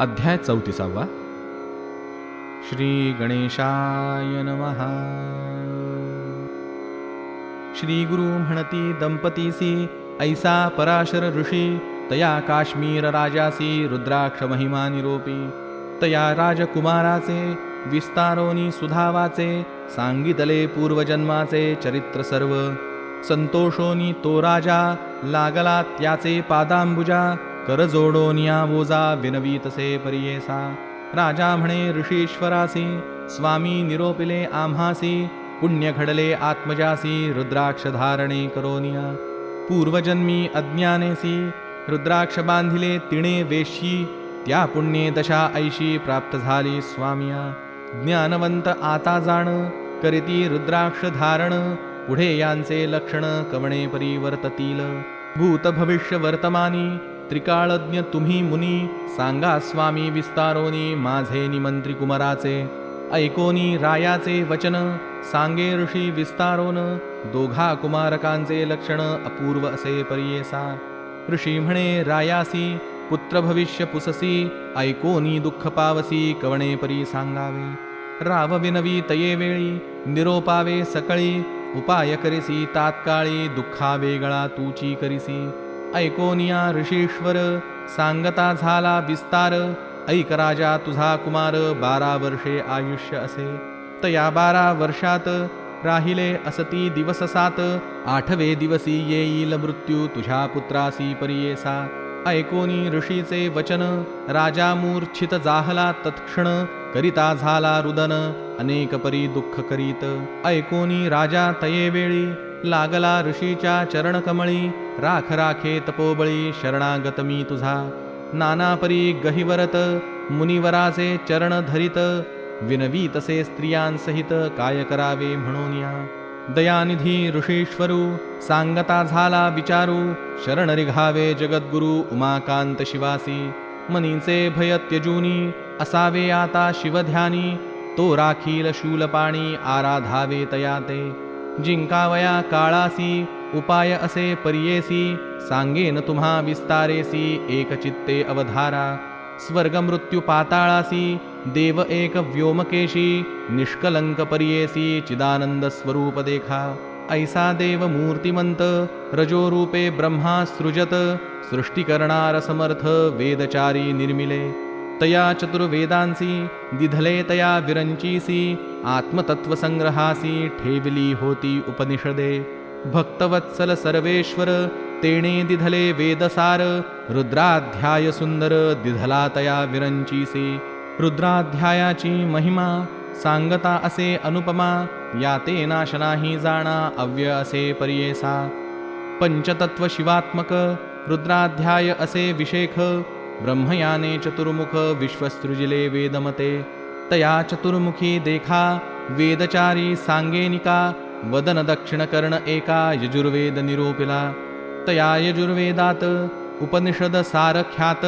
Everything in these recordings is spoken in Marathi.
अध्याय चौतीसावा. श्री गणेशाय नमः. श्री गुरु म्हणती दंपतीसी ऐसा पराशर ऋषी तया काश्मीर राजासी रुद्राक्ष महिमा निरोपी तया राजकुमाराचे विस्तारोनी सुधावाचे सांगितले पूर्वजन्माचे चरित्र सर्व संतोषोनी तो राजा लागला त्याचे पादांबुजा कर जोडोनिया वोजा विनवीतसे परियेसा राजा म्हणे ऋषीश्वरासी स्वामी निरोपिले आम्हासी पुण्य घडले आत्मजासी रुद्राक्ष धारणे करोनिया पूर्वजन्मी अज्ञानेसी रुद्राक्ष बांधिले तिणे वेशी त्या पुण्ये दशा ऐशी प्राप्त झाली स्वामिया। ज्ञानवंत आता जाण करीती रुद्राक्ष धारण पुढे यांचे लक्षण कवणे परिवर्ततील। भूत भविष्य वर्तमानी त्रिकाळज्ञ तुम्ही मुनी सांगा स्वामी विस्तारोनी माझे निमंत्री कुमाराचे ऐकोनी रायाचे वचन सांगे ऋषी विस्तारोन दोघा कुमारकांचे लक्षण अपूर्व असे परियेसा. ऋषी म्हणे रायासी पुत्र भविष्य पुससी ऐकोनी दुःख पावसी कवणे परी सांगावे. राव विनवी तये वेळी निरोपावे सकळी उपाय करिसी तात्काळी दुःखा वेगळा तूची करिसी. ऐकोनिया ऋषीश्वर सांगता झाला विस्तार ऐक राजा तुझा कुमार बारा वर्षे आयुष्य असे. तया बारा वर्षात राहिले असती दिवस सात आठवे दिवसी येईल मृत्यू तुझ्या पुत्रासी परियेसा. ऐकोनी ऋषीचे वचन राजा मूर्छित जाहला तत्क्षण करिता झाला रुदन अनेक परी दुःख करीत. ऐकोनी राजा तये वेळी लागला ऋषीच्या चरणकमळी राख राखे तपोबळी शरणागत मी तुझा. नानापरी गहिवरत मुनिवराचे चरण धरित विनवी तसे स्त्रियांसहित काय करावे म्हणून या. दयानिधी ऋषीश्वरू सांगता झाला विचारू शरण रिघावे जगद्गुरु उमाकांत शिवासी. मनीचे भय त्यजूनी असावे आता शिवध्यानी तो राखील शूलपाणी आराधावे तया ते जिंकावया काळासी उपाय असे परियेसी सांगेन तुम्हा विस्तारेसी एकचित्ते अवधारा। स्वर्ग मृत्यू पाताळासी देव एक व्योमकेशी निष्कलंक परियेसी चिदानंद स्वरूप देखा ऐसा देव मूर्तिमंत रजोरूपे ब्रह्मा सृजत सृष्टीकरणार समर्थ वेदचारी निर्मिले। तया चतुर्वेदांसी दिधले तया विरंचीसी आत्मतत्वसंग्रहासी ठेविली होती उपनिषदे। भक्तवत्सल सर्वेश्वर तेणे दिधले वेदसार रुद्राध्याय सुंदर दिधला तया रुद्राध्यायाची महिमा सांगता असे अनुपमा या ते नाश नाही जाणा अव्य असे परियेसा। पंचतत्व शिवात्मक रुद्राध्याय असे विशेख ब्रह्मयाने चतुर्मुख विश्वसृजिले वेदमते। तया चतुर्मुखी देखा वेदचारी सांगेनिका वदन दक्षिण कर्ण एका यजुर्वेदनिरूपिला तया यजुर्वेदात उपनिषद सारख्यात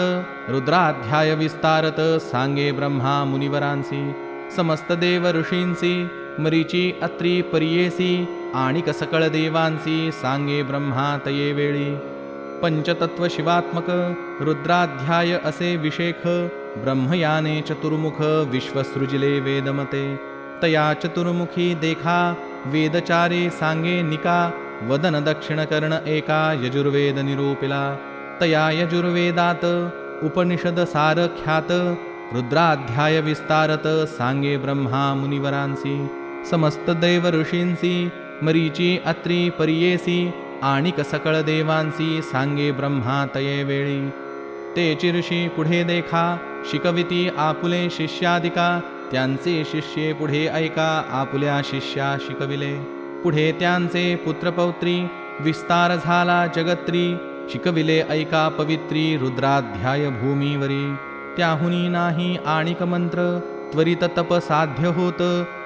रुद्राध्याय विस्तारत सांगे ब्रह्मा मुनिवरांसी समस्त देव ऋषींसी मरीची अत्री परियेसी आणिक सकळ देवांसी सांगे ब्रह्मा तये वेळी। पंचतत्व शिवात्मक रुद्राध्याय असे विशेख ब्रह्मयाने चतुर्मुख विश्वसृजिले वेदमते तया चतुर्मुखी देखा वेदचारे सांगे निका वदन दक्षिण कर्ण एका यजुर्वेद निरूपिला। तया यजुर्वेदात उपनिषद सारख्यात रुद्राध्याय विस्तारत सांगे ब्रह्मा मुनिवरांसी। समस्त दैव ऋषींसी मरीची अत्री परियेसी आणिक सकळ देवांसी सांगे ब्रह्मा तये वेळी। ते ऋषी पुढे देखा शिकविती आपुले शिष्यादिका त्यांचे शिष्ये पुढे ऐका आपल्या शिष्या शिकविले. पुढे त्यांचे पुत्रपौत्री विस्तार झाला जगत्री शिकविले ऐका पवित्री रुद्राध्याय भूमीवरी. त्याहुनी नाही आणिक मंत्र त्वरित तप साध्य होत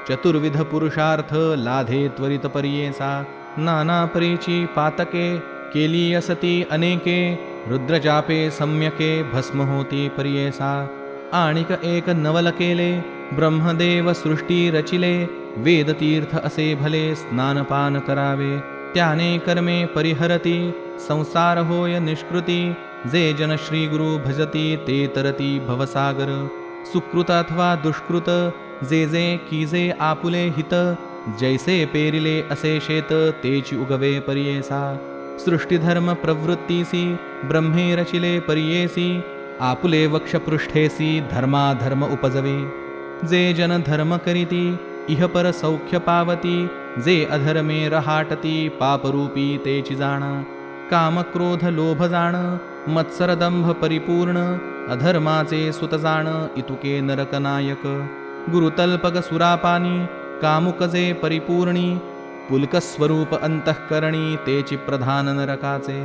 चतुर्विध पुरुषार्थ लाधे त्वरित परियेसा. नाना परीची पातके केली असती अनेके रुद्रजापे सम्यके भस्म होती परियेसा. आणिक एक नवल केले ब्रह्मदेव सृष्टी रचिले वेदतीर्थ असे भले स्नानपान करावे त्याने कर्मे परिहरती संसार होय निष्कृती जे जन श्री गुरु भजती ते तरती भवसागर सुकृत अथवा दुष्कृत जे जे कीजे आपुले हित जैसे पेरिले असे शेत तेची उगवे परियेसा सृष्टीधर्म प्रवृत्तीसी ब्रह्मे रचिले परियेसी आपुले वक्षपृष्ठेसी धर्माधर्म उपजवे. जे जन धर्म करीती इहपर सौख्य पावती जे अधर्मे रहाटती पापरूपी तेची जाण। कामक्रोध लोभ जाण मत्सरदंभ परिपूर्ण अधर्माचे सुत जाण इतुके नरकनायक गुरुतल्पक सुरापानी कामुकजे परिपूर्णी पुलकस्वरूप अंतःकरणी तेची प्रधान नरकाचे।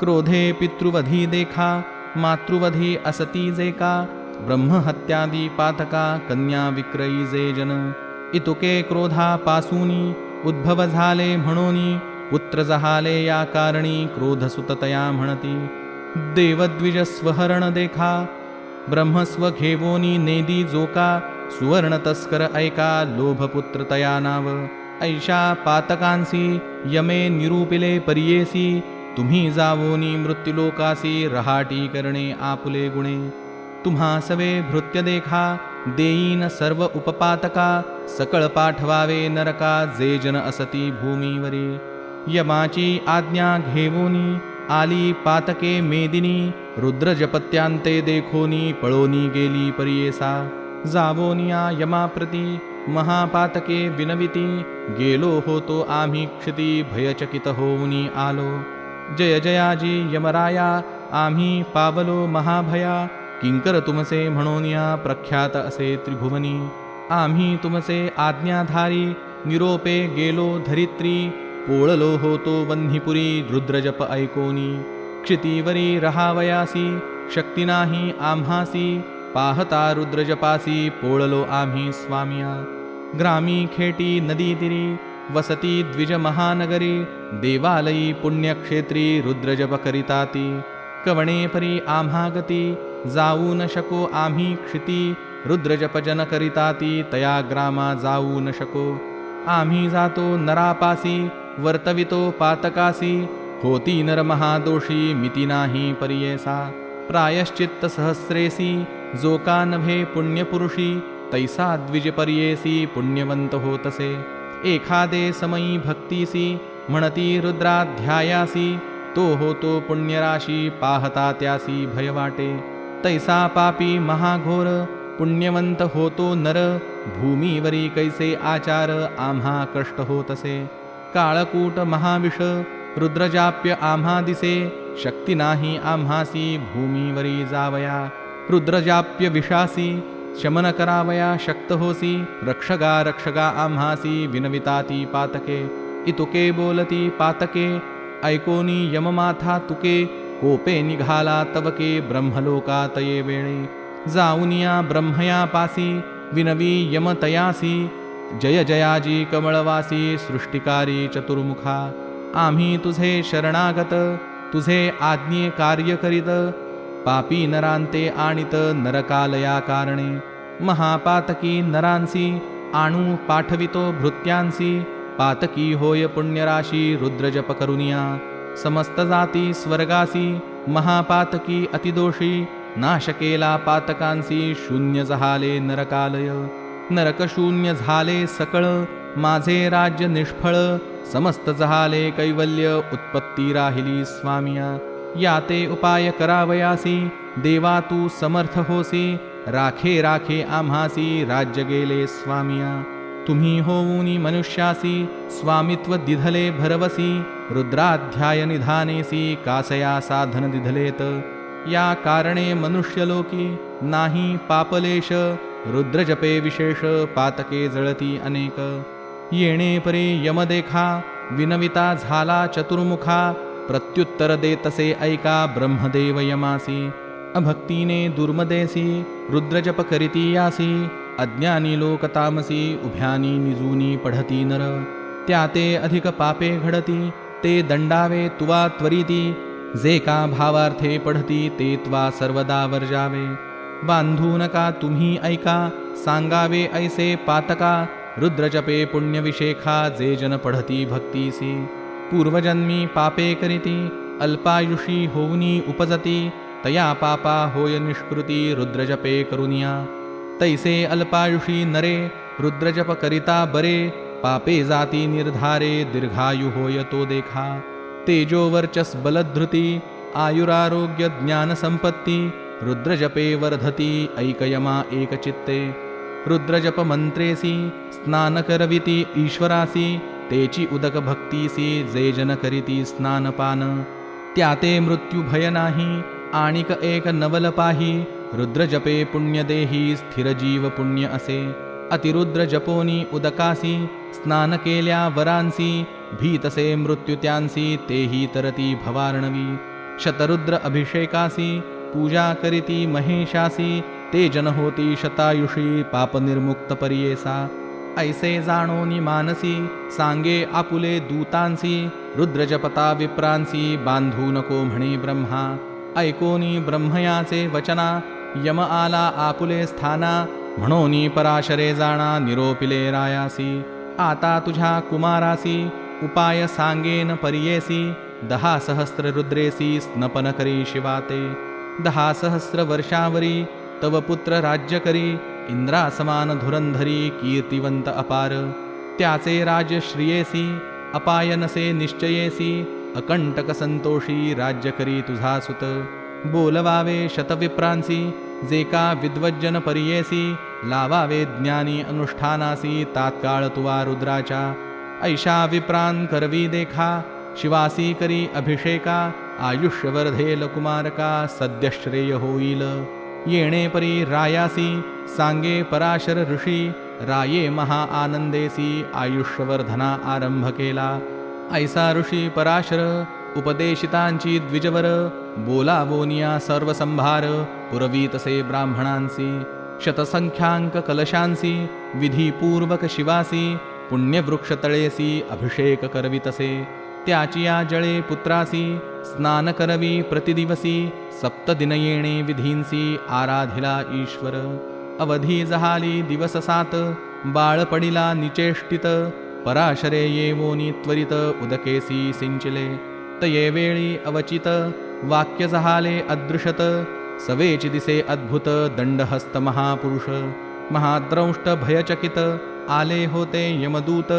क्रोधे पितृवधी देखा मातृवधी असती जे का ब्रह्महत्यादी पातका कन्या विक्रयी जे जन इतुके क्रोधा पासूनी उद्भव झाले म्हणोनी पुत्र जहाले या कारणी क्रोधसुततया म्हणती। देवद्विज स्वहरण देखा ब्रह्मस्व घेवोनी नेदी जोका सुवर्ण तस्कर ऐका लोभपुत्र तया नाव। ऐशा पातकांसी यमे निरूपिले परियेसी तुम्ही जावोनी मृत्युलोकासी रहाटी करणे आपुले गुणे। तुम्हा सवे भृत्य देखा देईन सर्व उपपातका सकळ पाठवावे नरका जे जन असती भूमीवरी. यमाची आज्ञा घेवोनी आली पातके मेदिनी रुद्रजपत्यांते देखोनी पळोनी गेली परियेसा. जावोनिया यमाप्रती महापातके विनविती गेलो होतो आम्ही क्षिती भयचकित होऊनी आलो. जय जयाजी यमराया आम्ही पावलो महाभया किंकर तुमसे म्हणोनिया प्रख्यात असे त्रिभुवनी। आम्ही तुमचे आज्ञाधारी निरोपे गेलो धरित्री पोळलो होतो वन्हीपुरी रुद्रजप ऐकोनी। क्षितीवरी रहावयासी शक्ती नाही आम्हासी पाहता रुद्रजपासी पोळलो आम्ही स्वामिया। ग्रामी खेटी नदीतिरी वसती द्विज महानगरी देवालयी पुण्यक्षेत्री रुद्रजप करिताती। कवणे परी जाऊ न शको आम्ही क्षिती रुद्रजपजन करिता ती तया ग्रामा जाऊ न शको. आम्ही जातो नरापासी वर्तवितो पातकासी होती नर महादोषी मिती नाही परियेसा. प्रायश्चित्त सहस्रेसी जो का नभे पुण्यपुरुषी तैसा द्विजपर्येसी पुण्यवंत होतसे. एखादे समयी भक्तीसी म्हणती रुद्राध्यायासी तो होतो पुण्यराशी पाहता त्यासी भयवाटे. वाटे तैसा पापी महाघोर पुण्यवंत होतो नर भूमीवरी कैसे आचार आम्हा कष्ट होतसे? काळकूट महाविष रुद्रजाप्य आम्हा दिसे शक्ती नाही आम्हासी भूमीवरी जावया। रुद्रजाप्य विषासी शमन करावया शक्त होसी रक्षगा रक्षगा आम्हासी विनविताती पातके। इतुके बोलती पातके ऐकोनी यममाथा तुके कोपे निघाला तवके ब्रह्मलोकातये वेळे जाऊनिया ब्रह्मया पासी विनवी यमतयासी। जय जयाजी कमळवासी सृष्टिकारी चतुर्मुखा। आम्ही तुझे शरणागत तुझे आज्ञे कार्य करीत। पापी नरांते आणित नरकालया कारणे। महापातकी नरांसी आणू पाठवितो भृत्यांसी। पातकी होय पुण्यराशी रुद्रजप करुनिया। समस्त जाती स्वर्गासी महापातकी अतिदोषी नाशकेला पातकांसी शून्य झाले नरकालय नरकशून्य झाले सकळ माझे राज्य निष्फळ समस्त झाले कैवल्य उत्पत्ती राहिली स्वामिया. या ते उपाय करावयासी देवा तू समर्थ होसी राखे राखे आम्हासी राज्य गेले स्वामिया. तुम्ही होऊनी मनुष्यासी स्वामित्व दिधले भरवसी रुद्राध्याय निधानेसी कासया साधन दिधलेत। या कारणे मनुष्यलोकी नाही पापलेश रुद्रजपे विशेष पातके जळती अनेक। येणे परे यमदेखा विनविता झाला चतुर्मुखा प्रत्युत्तर देतसे ऐका ब्रह्मदेव यमासी। अभक्तीने दुर्मदेसी रुद्रजप करीती यासी अज्ञानी लोक तामसी उभ्यानी निजूनी पढती नर त्या ते अधिक पापे घडती ते दंडावे तुवा त्वरिती जे का भावार्थे पढती ते त्वा सर्वदा वर्जावे. बांधू नका तुम्ही ऐका सांगावे ऐसे पातका रुद्रजपे पुण्यविशेखा जे जन पढती भक्तीसी. पूर्वजन्मी पापे करीती अल्पायुषी होऊनी उपजती तया पापा होय निष्कृती रुद्रजपे करुनिया. तैसे अल्पायुषी नरे रुद्रजप करिता बरे पापे जाती निर्धारे दीर्घायु होय तो देखा। तेजो वर्चस बलधृती आयुरारोग्य ज्ञानसंपत्ती रुद्रजपे वर्धती ऐकयमा एकचित्ते। रुद्रजप मंत्रेसी स्नान करविती ईश्वरासी तेची उदक भक्तीसी जे जन करीती स्नानपान। त्याते ते भय नाही आणिक एक नवल पाही रुद्रजपे पुण्यदेही स्थिरजीव पुण्य असे। अतिरुद्र जपोनी उदकासी स्नान केल्या वरांसी भीतसे मृत्युत्यांसी तेही तरती भवार्णवी। शतरुद्र अभिषेकासी पूजा करीती महेशासी ते जन होती शतायुषी पापनिर्मुक्त परियेसा। ऐसे जाणोनी मानसी सांगे आपुले दूतांसी रुद्रजपता विप्रांसी बांधू नको म्हणे ब्रह्मा। ऐकोनी ब्रह्मयाचे वचना यम आला आपुले स्थाना म्हणून पराशरे जाणा निरोपिले रायासी. आता तुझ्या कुमारासी उपाय सांगेन परियेसी. दहा सहस्र रुद्रेसी स्नपन करी शिवाते. दहा सहस्र वर्षावरी तव पुत्र राज्य करी. इंद्रासमान धुरंधरी कीर्तिवंत अपार. त्याचे राज श्रियेसी अपायनसे निश्चयेसी. अकंटक संतोषी राज्य करी तुझा सुत. बोलवावे शतविप्रांसी जे का विद्वज्जन परियेसी लावावे ज्ञानी अनुष्ठानासी तात्काळ तुवा रुद्राच्या। ऐशा विप्रान करवी देखा शिवासी करी अभिषेका आयुष्यवर्धेल कुमारका सद्यश्रेय होईल। येणे परी रायासी सांगे पराशर ऋषी राये महा आनंदेसी आयुष्यवर्धना आरंभ केला। ऐसा ऋषी पराशर उपदेशितांची द्विजवर बोलावोनिया सर्वसंभार पुरवीतसे ब्राह्मणांसी शतसंख्यांक कलशांसी विधीपूर्वक शिवासी पुण्यवृक्षतळेसी अभिषेक करवितसे त्याचिया जळे पुत्रासी स्नान करवी प्रतिदिवसी सप्त विधींसी आराधिला ईश्वर। अवधी जहाली दिवस सात बाळ पडिला निचेष्टित पराशरे येवोनी त्वरित उदकेसी सिंचिले। तये येवेळी अवचित। वाक्य जहाले अदृशत। सवेचि दिसे अद्भुत दंडहस्त महापुरुष। महाद्रौष्ट भयचकित। आले होते यमदूत।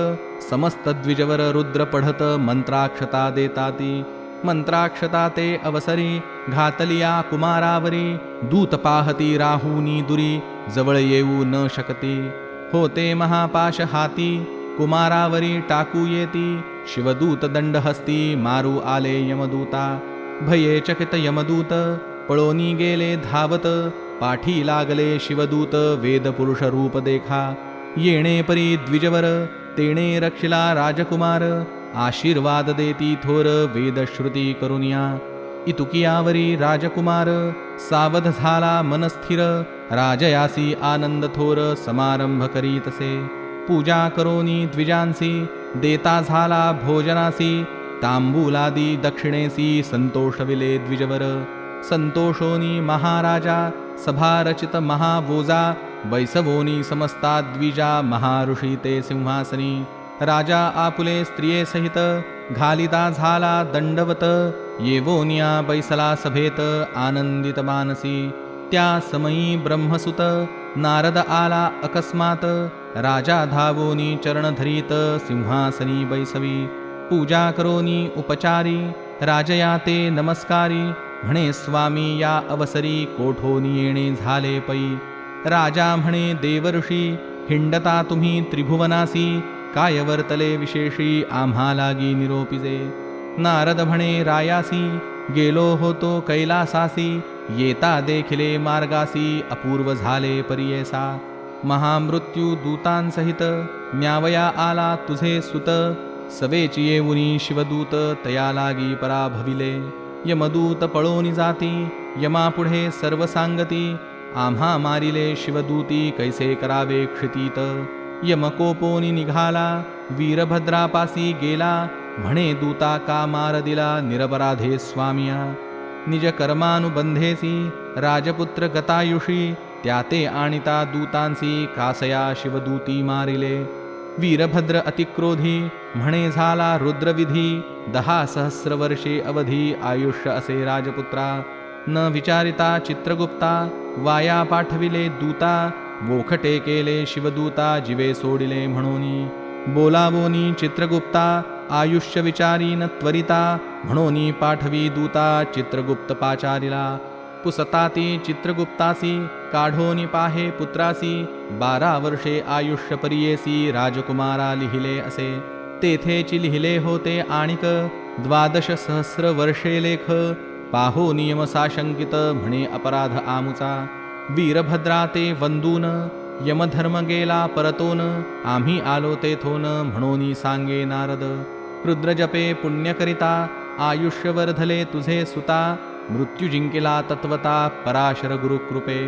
समस्त द्विजवर रुद्र पढत। मंत्राक्षता देताती। मंत्राक्षता ते अवसरी। घातलिया कुमारावरी। दूत पाहती राहूनी दुरी। जवळ येऊ न शकती। होते महापाश हाती। कुमारावरी टाकू येती शिवदूत दंडहस्ती मारू आले यमदूता भये चकित यमदूत पळोनी गेले धावत पाठी लागले शिवदूत वेदपुरुष रूप देखा येणे परी द्विजवर तेणे रक्षिला राजकुमार आशीर्वाद देती थोर वेदश्रुती करुनिया इतुकियावरी राजकुमार सावध झाला मनस्थिर राजयासी आनंद थोर समारंभ करीतसे पूजा करोनी द्विजांसी देता झाला भोजनासी तांबूलादी दक्षिणेसी संतोषविले द्विजवर। संतोषोनी महाराजा सभारचित महावोजा वैसवोनी समस्ता द्विजा महाऋषी ते सिंहासनी। राजा आपुले स्त्रिये सहित घालिता झाला दंडवत येवोनिया बैसला सभेत आनंदित मानसी त्या समयी ब्रह्मसुत नारद आला अकस्मात राजा धावोनी चरण धरीत सिंहासनी बैसवी पूजा करोनी उपचारी राजया ते नमस्कारी म्हणे स्वामी या अवसरी कोठोनी येणे झाले पै. राजा म्हणे देवर्षी हिंडता तुम्ही त्रिभुवनासी काय वर्तले विशेषी आम्हा लागी निरोपिजे. नारद म्हणे रायासी गेलो होतो कैलासासी येता देखिले मार्गासी अपूर्व झाले परियेसा। महामृत्यू दूतांसहित न्यावया आला तुझे सुत। सवेची येऊनी शिवदूत तया लागी पराभविले। यमदूत पळोनी जाती यमापुढे सर्व सांगती आम्हा मारिले शिवदूती कैसे करावे क्षितीत। यमकोपोनी निघाला वीरभद्रापासी गेला। म्हणे दूता का मार दिला निरपराधे स्वामिया। निज कर्मानुबंधेसी राजपुत्र गतायुषी आणिता दूतांसी कासया शिवदूती मारिले। वीरभद्र अतिक्रोधी म्हणे झाला रुद्रविधी दहा सहस्र वर्षे अवधी आयुष्य असे राजपुत्रा। न विचारिता चित्रगुप्ता वाया पाठविले दूता वोखटे केले शिवदूता जिवे सोडिले म्हणूनी। बोलावोनी चित्रगुप्ता आयुष्य विचारी न त्वरिता म्हणून पाठवी दूता चित्रगुप्त पुसता पुसताती चित्रगुप्तासी काढोनी पाहे पुत्रासी बारा वर्षे आयुष्य परियेसी राजकुमारा लिहिले असे. तेथेची लिहिले होते आणिक द्वादश सहस्र वर्षे लेख. पाहो नियम साशंकित म्हणे अपराध आमुचा. वीरभद्रा ते वंदून यमधर्म गेला परतोन आम्ही आलो तेथोन म्हणून सांगे नारद. रुद्रजपे पुण्यकरिता आयुष्य वर्धले तुझे सुता मृत्यू जिंकिला तत्वता पराशर गुरुकृपे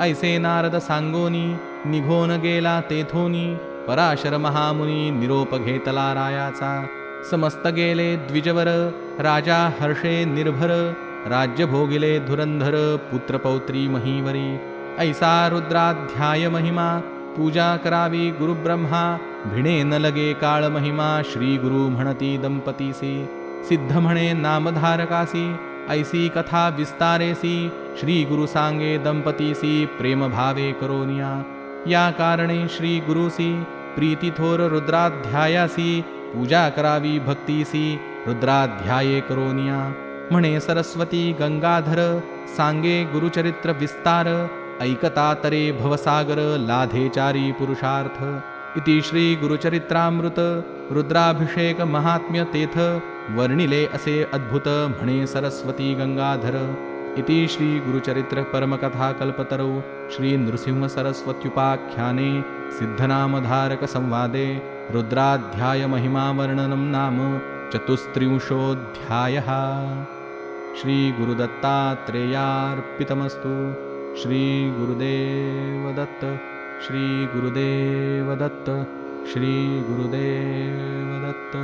ऐसे नारद सांगोनी निघोन गेला तेथोनी पराशर महामुनी निरोप घेतला रायाचा. समस्त गेले द्विजवर राजा हर्षे निर्भर राज्य भोगिले धुरंधर पुत्रपौत्री महीवरी. ऐसा रुद्राध्याय महिमा पूजा करावी गुरुब्रह्मा भिणे न लगे काळ महिमा श्री गुरु म्हणती दंपतीसी. सिद्ध म्हणे नामधारकासी ऐसी कथा विस्तारेसी श्री गुरु सांगे दंपतीसी प्रेम भावे करोनिया। या कारणे श्री गुरुसी प्रीती थोर रुद्राध्यायासी पूजा करावी भक्तीसी रुद्राध्याये करोनिया। म्हणे सरस्वती गंगाधर सांगे गुरुचरित्र विस्तार ऐकता तरे भवसागर लाधेचारी पुरुषार्थ। इति श्री गुरुचरित्रामृत रुद्राभिषेक महात्म्य तेथ वर्णिले असे अद्भुत अद्भुतभणि सरस्वती गङ्गाधर इति श्रीगुरुचरित्रपरमकथाकल्पतरौ श्रीनृसिंहसरस्वत्युपाख्याने सिद्धनामधारकसंवादे रुद्राध्यायमहिमावर्णनं नाम चतुस्त्रिंशोऽध्यायः. श्रीगुरुदत्तात्रेयार्पितमस्तु श्रीगुरुदेवदत्त श्रीगुरुदेवदत्त श्रीगुरुदेवदत्त।